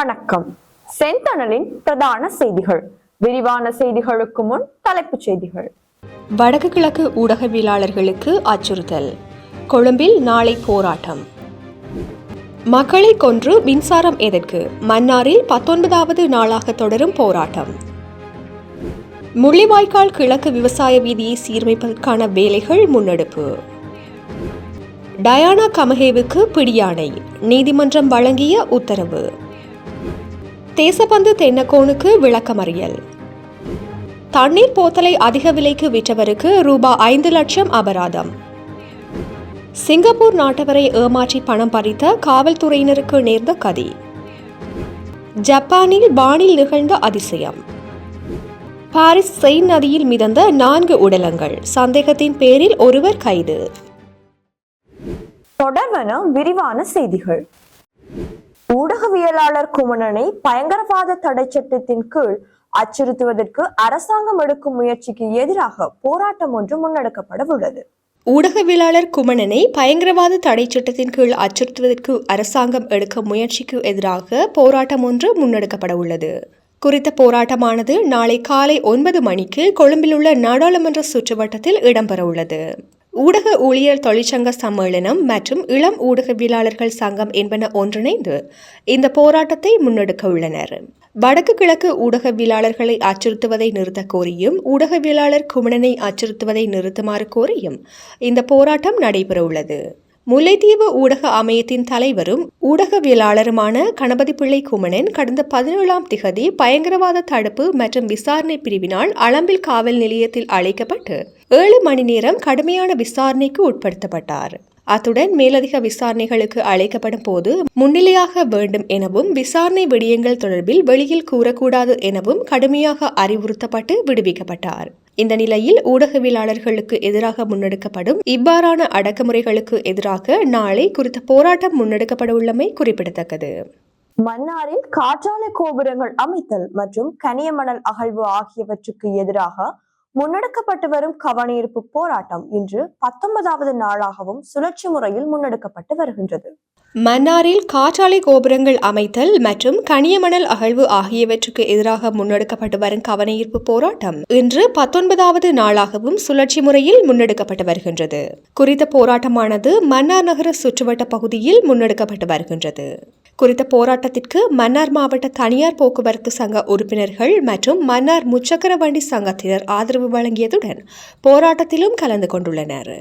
வணக்கம். செந்தணலின் பிரதான செய்திகள். விரிவான செய்திகளுக்கு முன் தலைப்புச் செய்திகள். வடக்கு கிழக்கு ஊடகவியலாளர்களுக்கு அச்சுறுத்தல். கொழும்பில் நாளை போராட்டம். மக்களை கொன்று மின்சாரம் எதற்கு? மன்னாரில் பத்தொன்பதாவது நாளாக தொடரும் போராட்டம். முள்ளிவாய்க்கால் கிழக்கு விவசாய வீதியை சீர்மைப்பதற்கான வேலைகள் முன்னெடுப்பு. டயானா கமஹேவுக்கு பிடியாணை. நீதிமன்றம் வழங்கிய உத்தரவு. தேசபந்து தென்னக்கோனுக்கு விளக்கமறியல். தண்ணீர் போத்தலை அதிக விலைக்கு விற்றவருக்கு ரூபாய் ஐந்து லட்சம் அபராதம். சிங்கப்பூர் நாட்டவரை ஏமாற்றி பணம் பறித்த காவல்துறையினருக்கு நேர்ந்த கதி. ஜப்பானில் வானில் நிகழ்ந்த அதிசயம். பாரிஸ் செயின் நதியில் மிதந்த நான்கு உடலங்கள். சந்தேகத்தின் பேரில் ஒருவர் கைது. தொடர்வன விரிவான செய்திகள். ஊடகவியலாளர் குமணனை பயங்கரவாத தடை சட்டத்தின் கீழ் அச்சுறுத்துவதற்கு அரசாங்கம் எடுக்கும் முயற்சிக்கு எதிராக போராட்டம் ஒன்று முன்னெடுக்கப்பட உள்ளது. ஊடகவியலாளர் குமணனை பயங்கரவாத தடை சட்டத்தின் கீழ் அச்சுறுத்துவதற்கு அரசாங்கம் எடுக்கும் முயற்சிக்கு எதிராக போராட்டம் ஒன்று முன்னெடுக்கப்பட உள்ளது. குறித்த போராட்டமானது நாளை காலை ஒன்பது மணிக்கு கொழும்பில் உள்ள நாடாளுமன்ற சுற்றுவட்டத்தில் இடம்பெற உள்ளது. ஊடக ஊழியர் தொழிற்சங்க சம்மேளனம் மற்றும் இளம் ஊடகவியலாளர்கள் சங்கம் என்பன ஒன்றிணைந்து இந்த போராட்டத்தை முன்னெடுக்க உள்ளனர். வடக்கு கிழக்கு ஊடகவியலாளர்களை அச்சுறுத்துவதை நிறுத்த கோரியும் ஊடகவியலாளர் குமணனை அச்சுறுத்துவதை நிறுத்துமாறு கோரியும் இந்த போராட்டம் நடைபெறவுள்ளது. முல்லைத்தீவு ஊடக அமையத்தின் தலைவரும் ஊடகவியலாளருமான கணபதி பிள்ளை குமணன் கடந்த பதினேழாம் திகதி பயங்கரவாத தடுப்பு மற்றும் விசாரணை பிரிவினால் அளம்பில் காவல் நிலையத்தில் அழைக்கப்பட்டு ஏழு மணி நேரம் கடுமையான விசாரணைக்கு உட்படுத்தப்பட்டார். அத்துடன் மேலதிக விசாரணைகளுக்கு அழைக்கப்படும் போது முன்னிலையாக வேண்டும் எனவும் விசாரணை விடயங்கள் தொடர்பில் வெளியில் கூறக்கூடாது எனவும் கடுமையாக அறிவுறுத்தப்பட்டு விடுவிக்கப்பட்டார். இந்த நிலையில் ஊடகவியலாளர்களுக்கு எதிராக முன்னெடுக்கப்படும் இவ்வாறான அடக்குமுறைகளுக்கு எதிராக நாளை குறித்த போராட்டம் முன்னெடுக்கப்பட உள்ளமை குறிப்பிடத்தக்கது. மன்னாரில் காற்றாலை கோபுரங்கள் அமைத்தல் மற்றும் கனியமணல் அகழ்வு ஆகியவற்றுக்கு எதிராக முன்னெடுக்கப்பட்டு வரும் கவனஈர்ப்பு போராட்டம் இன்று பத்தொன்பதாவது நாளாகவும் சுழற்சி முறையில் முன்னெடுக்கப்பட்டு வருகின்றது. மன்னாரில் காற்றாலை கோபுரங்கள் அமைத்தல் மற்றும் கனியமணல் அகழ்வு ஆகியவற்றுக்கு எதிராக முன்னெடுக்கப்பட்டு வரும் கவனஈர்ப்பு போராட்டம் இன்று பத்தொன்பதாவது நாளாகவும் சுழற்சி முறையில் முன்னெடுக்கப்பட்டு வருகின்றது. குறித்த போராட்டமானது மன்னார் நகர சுற்றுவட்ட பகுதியில் முன்னெடுக்கப்பட்டு வருகின்றது. குறித்த போராட்டத்திற்கு மன்னார் மாவட்ட தனியார் போக்குவரத்து சங்க உறுப்பினர்கள் மற்றும் மன்னார் முச்சக்கர வண்டி சங்கத்தினர் ஆதரவு வழங்கியதுடன் போராட்டத்திலும் கலந்து கொண்டுள்ளனர்.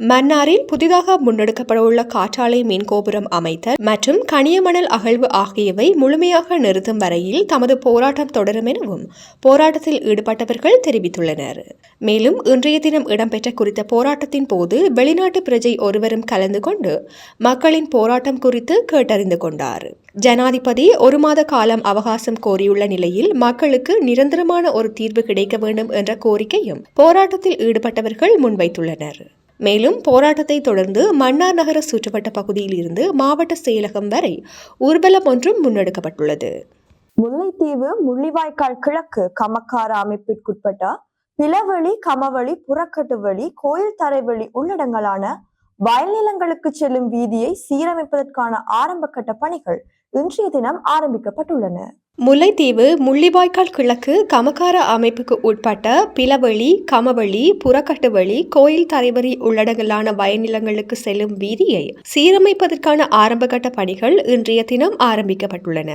மன்னாரில் புதிதாக முன்னெடுக்கப்பட உள்ள காற்றாலை மின் கோபுரம் அமைத்தல் மற்றும் கனியமணல் அகழ்வு ஆகியவை முழுமையாக நிறுத்தும் வரையில் தமது போராட்டம் தொடரும் எனவும் போராட்டத்தில் ஈடுபட்டவர்கள் தெரிவித்துள்ளனர். மேலும் இன்றைய தினம் இடம்பெற்ற குறித்த போராட்டத்தின் போது வெளிநாட்டு பிரஜை ஒருவரும் கலந்து கொண்டு மக்களின் போராட்டம் குறித்து கேட்டறிந்து கொண்டார். ஜனாதிபதி ஒரு மாத காலம் அவகாசம் கோரியுள்ள நிலையில் மக்களுக்கு நிரந்தரமான ஒரு தீர்வு கிடைக்க வேண்டும் என்ற கோரிக்கையும் போராட்டத்தில் ஈடுபட்டவர்கள் முன்வைத்துள்ளனர். மேலும் போராட்டத்தை தொடர்ந்து மன்னார் நகர சுற்றுவட்ட பகுதியில் இருந்து மாவட்ட செயலகம் வரை ஊர்வலம் ஒன்றும் முன்னெடுக்கப்பட்டுள்ளது. முல்லைத்தீவு முள்ளிவாய்க்கால் கிழக்கு கமக்கார அமைப்பிற்குட்பட்ட பிளவழி கமவழி புறக்கட்டு வழி கோயில் தரைவழி உள்ளடங்கலான வயல்நிலங்களுக்கு செல்லும் வீதியை சீரமைப்பதற்கான ஆரம்ப கட்ட பணிகள் இன்றைய தினம் ஆரம்பிக்கப்பட்டுள்ளன. முல்லைத்தீவு முள்ளிவாய்க்கால் கிழக்கு கமக்கார அமைப்புக்கு உட்பட்ட பிளவழி கமவழி புறக்கட்டுவழி கோயில் தரைவரி உள்ளடங்கலான வயநிலங்களுக்கு செல்லும் வீதியை சீரமைப்பதற்கான ஆரம்பகட்ட பணிகள் இன்றைய தினம் ஆரம்பிக்கப்பட்டுள்ளன.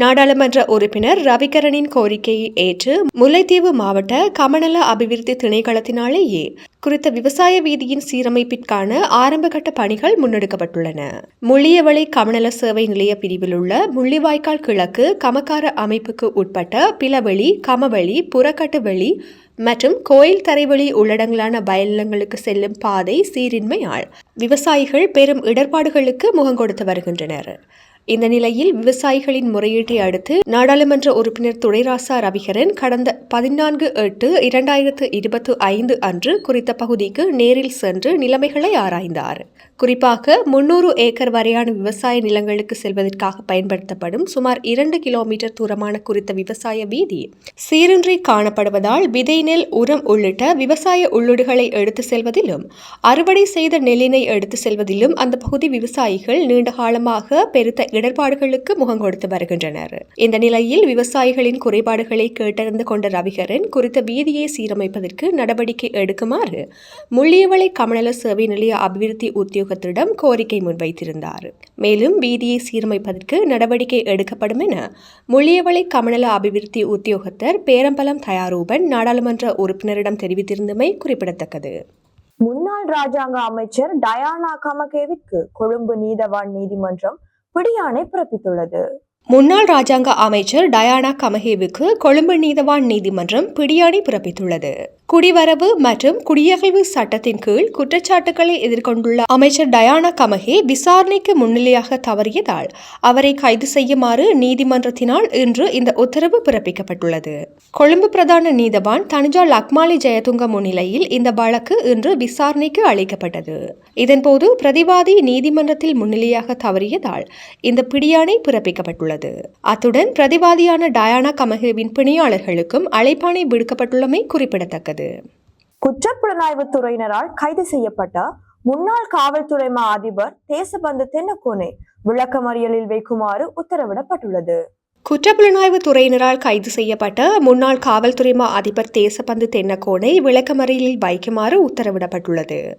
நாடாளுமன்ற உறுப்பினர் ரவிகரனின் கோரிக்கையை ஏற்று முல்லைத்தீவு மாவட்ட கமநல அபிவிருத்தி திணைக்களத்தினாலேயே குறித்த விவசாய வீதியின் சீரமைப்பிற்கான ஆரம்பகட்ட பணிகள் முன்னெடுக்கப்பட்டுள்ளன. முள்ளியவளை கமநல சேவை நிலைய பிரிவில் உள்ள முள்ளிவாய்க்கால் கிழக்கு கமக்கார அமைப்புக்கு உட்பட்ட பிளவெளி கமவெளி புறக்கட்டுவெளி மற்றும் கோயில் தரைவழி உள்ளடங்கலான வயல்நிலங்களுக்கு செல்லும் பாதை சீரின்மையால் விவசாயிகள் பெரும் இடர்பாடுகளுக்கு முகம் கொடுத்து வருகின்றனர். இந்த நிலையில் விவசாயிகளின் முறையீட்டை அடுத்து நாடாளுமன்ற உறுப்பினர் துரைராசா ரவிகரன் கடந்த பதினான்கு எட்டு இரண்டாயிரத்து இருபத்தி ஐந்து அன்று குறித்த பகுதிக்கு நேரில் சென்று நிலைமைகளை ஆராய்ந்தார். குறிப்பாக முன்னூறு ஏக்கர் வரையான விவசாய நிலங்களுக்கு செல்வதற்காக பயன்படுத்தப்படும் சுமார் இரண்டு கிலோமீட்டர் தூரமான குறித்த விவசாய வீதி. சீரின்றி காணப்படுவதால் விதை நெல் உரம் உள்ளிட்ட விவசாய உள்ளீடுகளை எடுத்து செல்வதிலும் அறுவடை செய்த நெல்லினை எடுத்து செல்வதிலும் அந்த பகுதி விவசாயிகள் நீண்ட காலமாக பெருத்த இடர்பாடுகளுக்கு முகம் கொடுத்து வருகின்றனர். இந்த நிலையில் விவசாயிகளின் குறைபாடுகளை கேட்டறிந்து கொண்ட ரவிகரன் குறித்த வீதியை சீரமைப்பதற்கு நடவடிக்கை எடுக்குமாறு முள்ளியவளை கமநல சேவை நிலைய அபிவிருத்தி உத்தியோக உத்தியோகத்திடம் கோரிக்கை முன்வைத்திருந்தார். மேலும் வீதியை சீரமைப்பதற்கு நடவடிக்கை எடுக்கப்படும் என முள்ளியவளை கமநல அபிவிருத்தி உத்தியோகத்தர் பேரம்பலம் தயாரூபன் நாடாளுமன்ற உறுப்பினரிடம் தெரிவித்திருந்தமை குறிப்பிடத்தக்கது. முன்னாள் ராஜாங்க அமைச்சர் டயானா கமகேவிற்கு கொழும்பு நீதவான் நீதிமன்றம் பிடியாணை பிறப்பித்துள்ளது. முன்னாள் ராஜாங்க அமைச்சர் டயானா கமஹேவுக்கு கொழும்பு நீதவான் நீதிமன்றம் பிடியாணை பிறப்பித்துள்ளது. குடிவரவு மற்றும் குடியகழ்வு சட்டத்தின் கீழ் குற்றச்சாட்டுகளை எதிர்கொண்டுள்ள அமைச்சர் டயானா கமஹே விசாரணைக்கு முன்னிலையாக தவறியதால் அவரை கைது செய்யுமாறு நீதிமன்றத்தினால் இன்று இந்த உத்தரவு பிறப்பிக்கப்பட்டுள்ளது. கொழும்பு பிரதான நீதவான் தனுஜா லக்மாலி ஜெயதுங்க முன்னிலையில் இந்த வழக்கு இன்று விசாரணைக்கு அளிக்கப்பட்டது. இதன்போது பிரதிவாதி நீதிமன்றத்தில் முன்னிலையாக தவறியதால் இந்த பிடியாணை பிறப்பிக்கப்பட்டுள்ளது. அத்துடன் பிரதிவாதியான டயானா கமஹேவின் பிணையாளர்களுக்கும் அழைப்பாணை விடுக்கப்பட்டுள்ளமை குறிப்பிடத்தக்கது. குற்றப்புலனாய்வு துறையினரால் கைது செய்யப்பட்ட முன்னாள் காவல்துறை மா அதிபர் தேசபந்து தென்னக்கோனை விளக்கமறியலில் வைக்குமாறு உத்தரவிடப்பட்டுள்ளது. குற்றப்புலனாய்வு துறையினரால் கைது செய்யப்பட்ட முன்னாள் காவல்துறை மா அதிபர் தேசபந்து தென்னக்கோனை விளக்கமறியலில் வைக்குமாறு உத்தரவிடப்பட்டுள்ளது.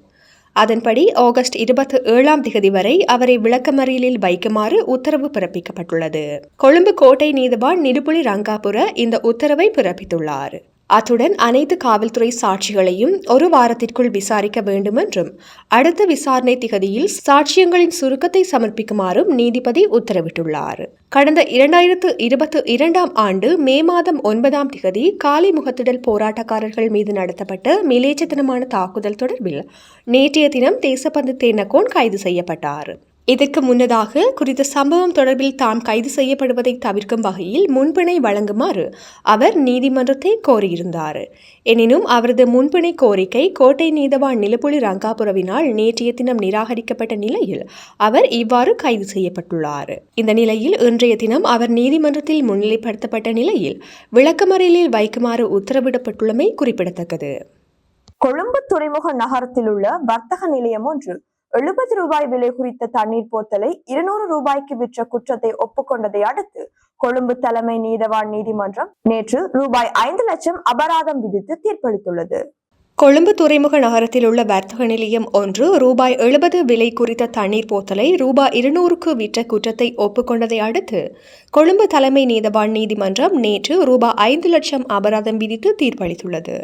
அதன்படி ஆகஸ்ட் இருபத்தி ஏழாம் திகதி வரை அவரை விளக்கமறியலில் வைக்குமாறு உத்தரவு பிறப்பிக்கப்பட்டுள்ளது. கொழும்பு கோட்டை நீதிபான் நிருபுலி ரங்காபுர இந்த உத்தரவை பிறப்பித்துள்ளார். அத்துடன் அனைத்து காவல்துறை சாட்சிகளையும் ஒரு வாரத்திற்குள் விசாரிக்க வேண்டுமென்றும் அடுத்த விசாரணை திகதியில் சாட்சியங்களின் சுருக்கத்தை சமர்ப்பிக்குமாறும் நீதிபதி உத்தரவிட்டுள்ளார். கடந்த இரண்டாயிரத்து இருபத்தி இரண்டாம் ஆண்டு மே மாதம் ஒன்பதாம் திகதி காலி முகத்திடல் போராட்டக்காரர்கள் மீது நடத்தப்பட்ட மிலேச்சத்தனமான தாக்குதல் தொடர்பில் நேற்றைய தினம் தேசப்பந்து தேனகோன் கைது செய்யப்பட்டார். இதற்கு முன்னதாக குறித்த சம்பவம் தொடர்பில் தாம் கைது செய்யப்படுவதை தவிர்க்கும் வகையில் முன்பிணை வழங்குமாறு அவர் நீதிமன்றத்தை கோரியிருந்தார். எனினும் அவரது முன்பிணை கோரிக்கை கோட்டை நீதவான் நிலப்புலி ரங்காபுரவினால் நேற்றைய தினம் நிராகரிக்கப்பட்ட நிலையில் அவர் இவ்வாறு கைது செய்யப்பட்டுள்ளார். இந்த நிலையில் இன்றைய தினம் அவர் நீதிமன்றத்தில் முன்னிலைப்படுத்தப்பட்ட நிலையில் விளக்கமறியலில் வைக்குமாறு உத்தரவிடப்பட்டுள்ளமை குறிப்பிடத்தக்கது. கொழும்பு துறைமுக நகரத்தில் உள்ள வர்த்தக நிலையம் ஒன்று எழுபது ரூபாய் விலை குறித்த தண்ணீர் போத்தலை இருநூறு ரூபாய்க்கு விற்ற குற்றத்தை ஒப்புக்கொண்டதை அடுத்து கொழும்பு தலைமை நீதவான் நீதிமன்றம் நேற்று ரூபாய் ஐந்து லட்சம் அபராதம் விதித்து தீர்ப்பளித்துள்ளது. கொழும்பு துறைமுக நகரத்தில் உள்ள வர்த்தக நிலையம் ஒன்று ரூபாய் எழுபது விலை குறித்த தண்ணீர் போத்தலை ரூபாய் இருநூறுக்கு விற்ற குற்றத்தை ஒப்புக்கொண்டதை அடுத்து கொழும்பு தலைமை நீதவான் நீதிமன்றம் நேற்று ரூபாய் ஐந்து லட்சம் அபராதம் விதித்து தீர்ப்பளித்துள்ளது.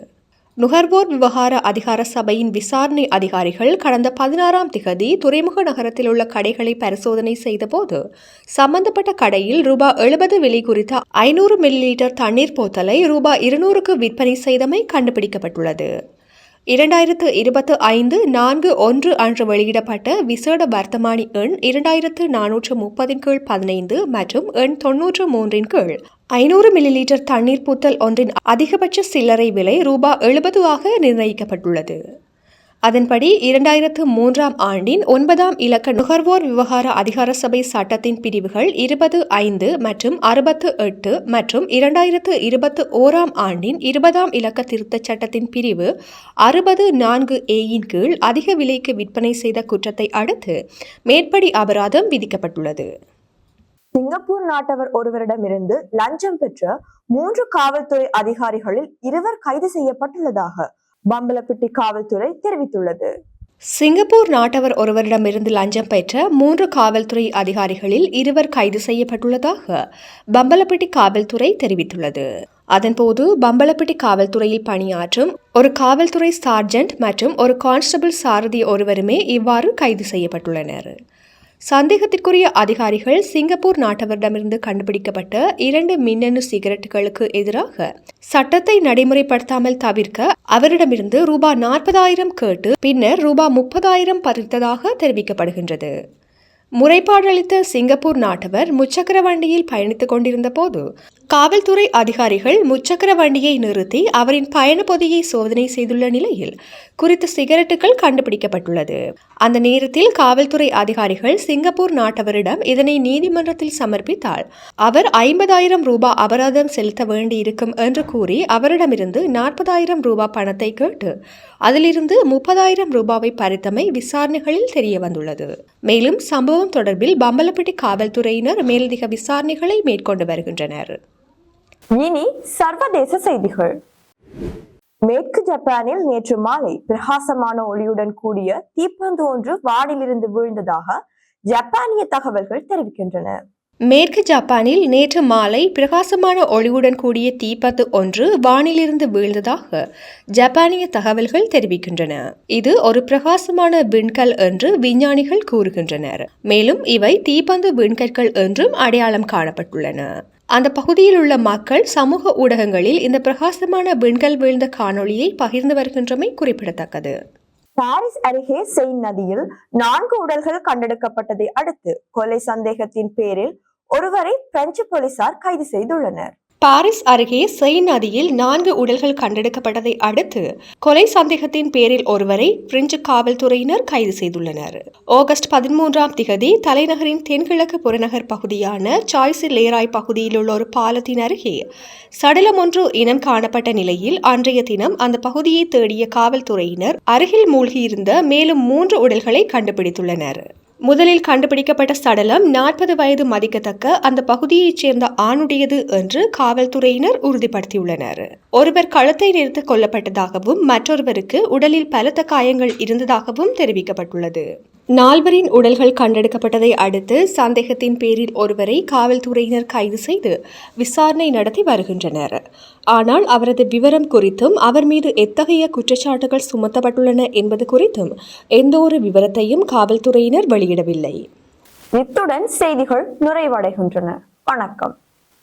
நுகர்வோர் விவகார அதிகார சபையின் விசாரணை அதிகாரிகள் கடந்த பதினாறாம் திகதி துறைமுக நகரத்தில் உள்ள கடைகளை பரிசோதனை செய்தபோது சம்பந்தப்பட்ட கடையில் ரூபாய் எழுபது விலை குறித்த ஐநூறு மில்லி லிட்டர் தண்ணீர் போத்தலை ரூபாய் இருநூறுக்கு விற்பனை செய்தமை கண்டுபிடிக்கப்பட்டுள்ளது. இரண்டாயிரத்து இருபத்து ஐந்து நான்கு ஒன்று அன்று வெளியிடப்பட்ட விசேட வர்த்தமானி எண் இரண்டாயிரத்து நானூற்று முப்பதின் கீழ் பதினைந்து மற்றும் எண் தொன்னூற்று மூன்றின் கீழ். ஐநூறு மில்லி லிட்டர் தண்ணீர் பூத்தல் ஒன்றின் அதிகபட்ச சில்லறை விலை ரூபாய் எழுபது ஆக நிர்ணயிக்கப்பட்டுள்ளது. அதன்படி இரண்டாயிரத்து மூன்றாம் ஆண்டின் ஒன்பதாம் இலக்க நுகர்வோர் விவகார அதிகார சபை சட்டத்தின் பிரிவுகள் இருபது ஐந்து மற்றும் அறுபத்து எட்டு மற்றும் இரண்டாயிரத்து இருபத்து ஓராம் ஆண்டின் இருபதாம் இலக்க திருத்தச் சட்டத்தின் பிரிவு அறுபது நான்கு ஏயின் கீழ் அதிக விலைக்கு விற்பனை செய்த குற்றத்தை அடுத்து மேற்படி அபராதம் விதிக்கப்பட்டுள்ளது. சிங்கப்பூர் நாட்டவர் ஒருவரிடமிருந்து லஞ்சம் பெற்ற மூன்று காவல்துறை அதிகாரிகளில் இருவர் கைது செய்யப்பட்டுள்ளதாக பம்பலப்பிட்டி காவல்துறை தெரிவித்துள்ளது. சிங்கப்பூர் நாட்டவர் ஒருவரிடமிருந்து லஞ்சம் பெற்ற மூன்று காவல்துறை அதிகாரிகளில் இருவர் கைது செய்யப்பட்டுள்ளதாக பம்பலப்பட்டி காவல்துறை தெரிவித்துள்ளது. அதன்போது பம்பலப்பட்டி காவல்துறையில் பணியாற்றும் ஒரு காவல்துறை சார்ஜென்ட் மற்றும் ஒரு கான்ஸ்டபிள் சாரதி ஒருவருமே இவ்வாறு கைது செய்யப்பட்டுள்ளனர். சந்தேகத்திற்குரிய அதிகாரிகள் சிங்கப்பூர் நாட்டவரிடமிருந்து கண்டுபிடிக்கப்பட்ட இரண்டு மின்னணு சிகரெட்டுகளுக்கு எதிராக சட்டத்தை நடைமுறைப்படுத்தாமல் தவிர்க்க அவரிடமிருந்து ரூபாய் நாற்பதாயிரம் கேட்டு பின்னர் ரூபாய் முப்பதாயிரம் பறித்ததாக தெரிவிக்கப்படுகின்றது. முறைப்பாடளித்த சிங்கப்பூர் நாட்டவர் முச்சக்கர வண்டியில் பயணித்துக் கொண்டிருந்த போது காவல்துறை அதிகாரிகள் முச்சக்கர வண்டியை நிறுத்தி அவரின் பயண பொதியை சோதனை செய்துள்ள நிலையில் குறித்த சிகரெட்டுகள் கண்டுபிடிக்கப்பட்டுள்ளது. அந்த நேரத்தில் காவல்துறை அதிகாரிகள் சிங்கப்பூர் நாட்டவரிடம் இதனை நீதிமன்றத்தில் சமர்ப்பித்தால் அவர் ஐம்பதாயிரம் ரூபாய் அபராதம் செலுத்த வேண்டியிருக்கும் என்று கூறி அவரிடமிருந்து நாற்பதாயிரம் ரூபாய் பணத்தை கேட்டு அதிலிருந்து முப்பதாயிரம் ரூபாவை பறித்தமை விசாரணைகளில் தெரிய வந்துள்ளது மேலும் சம்பவம் தொடர்பில் பம்பலப்பட்டி காவல்துறையினர் மேலதிக விசாரணைகளை மேற்கொண்டு வருகின்றனர். இனி சர்வதேச செய்திகள். மேற்கு ஜப்பானில் நேற்று மாலை பிரகாசமான ஒளியுடன் கூடிய தீப்பந்து ஒன்று வானிலிருந்து வீழ்ந்ததாக ஜப்பானிய தகவல்கள் தெரிவிக்கின்றன. மேற்கு ஜப்பானில் நேற்று மாலை பிரகாசமான ஒளிவுடன் கூடிய தீப்பத்து ஒன்று வானிலிருந்து வீழ்ந்ததாக ஜப்பானிய தகவல்கள் தெரிவிக்கின்றன. இது ஒரு பிரகாசமான விண்கல் என்று விஞ்ஞானிகள் கூறுகின்றனர். மேலும் இவை தீப்பந்து விண்கற்கள் என்றும் அடையாளம் காணப்பட்டுள்ளன. அந்த பகுதியில் உள்ள மக்கள் சமூக ஊடகங்களில் இந்த பிரகாசமான விண்கல் வீழ்ந்த காணொளியை பகிர்ந்து வருகின்றமை குறிப்பிடத்தக்கது. பாரிஸ் அருகே செயின் நதியில் நான்கு உடல்கள் கண்டெடுக்கப்பட்டதை அடுத்து கொலை சந்தேகத்தின் பேரில் ஒருவரை பிரெஞ்சு போலீசார் கைது செய்துள்ளனர். பாரிஸ் அருகே செயின் நதியில் நான்கு உடல்கள் கண்டெடுக்கப்பட்டதை அடுத்து கொலை சந்தேகத்தின் பேரில் ஒருவரை பிரெஞ்சு காவல்துறையினர் கைது செய்துள்ளனர். ஆகஸ்ட் பதிமூன்றாம் திகதி தலைநகரின் தென்கிழக்கு புறநகர் பகுதியான சாய்ஸி லேராய் பகுதியில் உள்ள ஒரு பாலத்தின் அருகே சடலம் ஒன்று இனம் காணப்பட்ட நிலையில் அன்றைய தினம் அந்த பகுதியை தேடிய காவல்துறையினர் அருகில் மூழ்கியிருந்த மேலும் மூன்று உடல்களை கண்டுபிடித்துள்ளனர். முதலில் கண்டுபிடிக்கப்பட்ட சடலம் நாற்பது வயது மதிக்கத்தக்க அந்த பகுதியைச் சேர்ந்த ஆணுடையது என்று காவல்துறையினர் உறுதிப்படுத்தியுள்ளனர். ஒருவர் கழுத்தை நிறுத்த கொல்லப்பட்டதாகவும் மற்றொருவருக்கு உடலில் பலத்த காயங்கள் இருந்ததாகவும் தெரிவிக்கப்பட்டுள்ளது. நால்வரின் உடல்கள் கண்டெடுக்கப்பட்டதை அடுத்து சந்தேகத்தின் பேரில் ஒருவரை காவல்துறையினர் கைது செய்து விசாரணை நடத்தி வருகின்றனர். ஆனால் அவரது விவரம் குறித்தும் அவர் மீது எத்தகைய குற்றச்சாட்டுகள் சுமத்தப்பட்டுள்ளன என்பது குறித்தும் எந்த ஒரு விவரத்தையும் காவல்துறையினர் வெளியிடவில்லை. இத்துடன் செய்திகள் நிறைவடைகின்றன. வணக்கம்.